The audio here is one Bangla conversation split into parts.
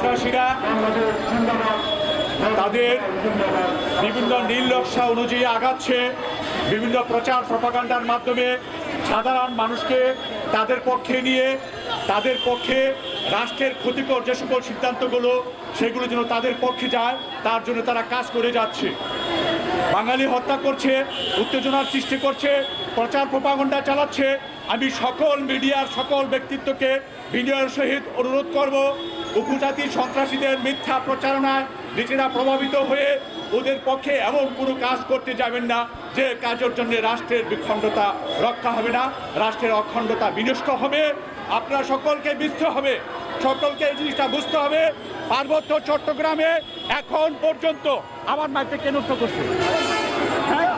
সন্ত্রাসীরা তাদের বিভিন্ন নীলনকশা অনুযায়ী আগাচ্ছে, বিভিন্ন প্রচার প্রপাগান্ডার মাধ্যমে সাধারণ মানুষকে তাদের পক্ষে নিয়ে, তাদের পক্ষে রাষ্ট্রের ক্ষতিকর যে সকল সিদ্ধান্তগুলো, সেগুলো যেন তাদের পক্ষে যায়, তার জন্য তারা কাজ করে যাচ্ছে। বাঙালি হত্যা করছে, উত্তেজনার সৃষ্টি করছে, প্রচার প্রপাগণ্ডা চালাচ্ছে। আমি সকল মিডিয়ার সকল ব্যক্তিত্বকে বিনয়ের সহিত অনুরোধ করব উপজাতি সন্ত্রাসীদের মিথ্যা প্রচারণায় নিজেরা প্রভাবিত হয়ে ওদের পক্ষে এমন কোনো কাজ করতে যাবেন না, যে কাজের জন্য রাষ্ট্রের বিখণ্ডতা রক্ষা হবে না, রাষ্ট্রের অখণ্ডতা বিনষ্ট হবে। আপনারা সকলকে বুঝতে হবে, সকলকে এই জিনিসটা বুঝতে হবে। পার্বত্য চট্টগ্রামে এখন পর্যন্ত আমার মাইতে কেন করছে? হ্যাঁ?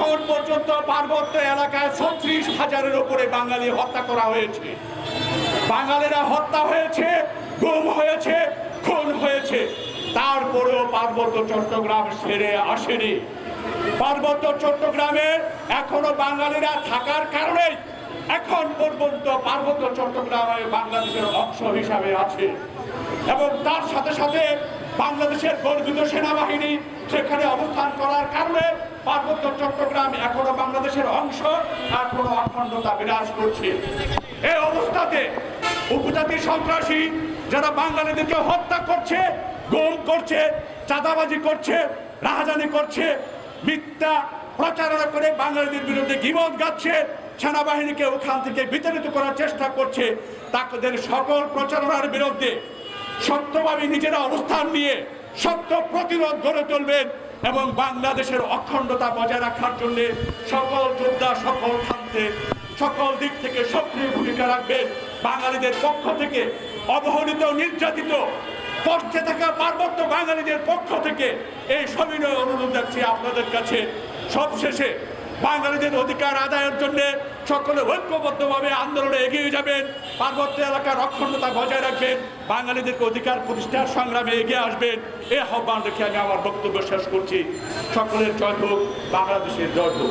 এখন পর্যন্ত পার্বত্য এলাকায় ছত্রিশ হাজারের উপরে বাঙালি হত্যা করা হয়েছে। বাঙালিরা হত্যা হয়েছে, গুম হয়েছে, খুন হয়েছে। তারপরেও পার্বত্য চট্টগ্রাম সেরে আসেনি। পার্বত্য চট্টগ্রামে এখনও বাঙালিরা থাকার কারণে এখন পর্যন্ত পার্বত্য চট্টগ্রামে বাংলাদেশের অংশ হিসাবে আছে। এবং তার সাথে সাথে বাংলাদেশের গর্বিত সেনাবাহিনী সেখানে অবস্থান করার কারণে পার্বত্য চট্টগ্রাম এখনও বাংলাদেশের অংশ, এখনও অখণ্ডতা বিরাজ করছে। এই অবস্থাতে উপজাতি সন্ত্রাসী যারা বাঙালিদেরকে হত্যা করছে, গুম করছে, চাঁদাবাজি করছে, রাহাজানি করছে, মিথ্যা প্রচারণা করে বাঙালিদের বিরুদ্ধে গিবত গাচ্ছে, সেনাবাহিনীকে ওখান থেকে বিতাড়িত করার চেষ্টা করছে, তাদের সকল প্রচারণার বিরুদ্ধে সত্যভাবে নিজেরা অবস্থান নিয়ে সত্য প্রতিরোধ গড়ে তুলবেন এবং বাংলাদেশের অখণ্ডতা বজায় রাখার জন্য সকল যোদ্ধা সকল খান্তে সকল দিক থেকে সক্রিয় ভূমিকা রাখবেন। বাঙালিদের পক্ষ থেকে অবহেলিত, নির্যাতিত কষ্টে থাকা পার্বত্য বাঙালিদের পক্ষ থেকে এই সবিনয় অনুরোধ রাখছি আপনাদের কাছে। সবশেষে বাঙালিদের অধিকার আদায়ের জন্য সকলে ঐক্যবদ্ধভাবে আন্দোলনে এগিয়ে যাবেন। পার্বত্য এলাকার অক্ষণতা বজায় রাখবেন। বাঙালিদেরকে অধিকার প্রতিষ্ঠার সংগ্রামে এগিয়ে আসবেন। এ আহ্বান রেখে আমি আমার বক্তব্য শেষ করছি। সকলের জয় হোক, বাংলাদেশের জয় হোক।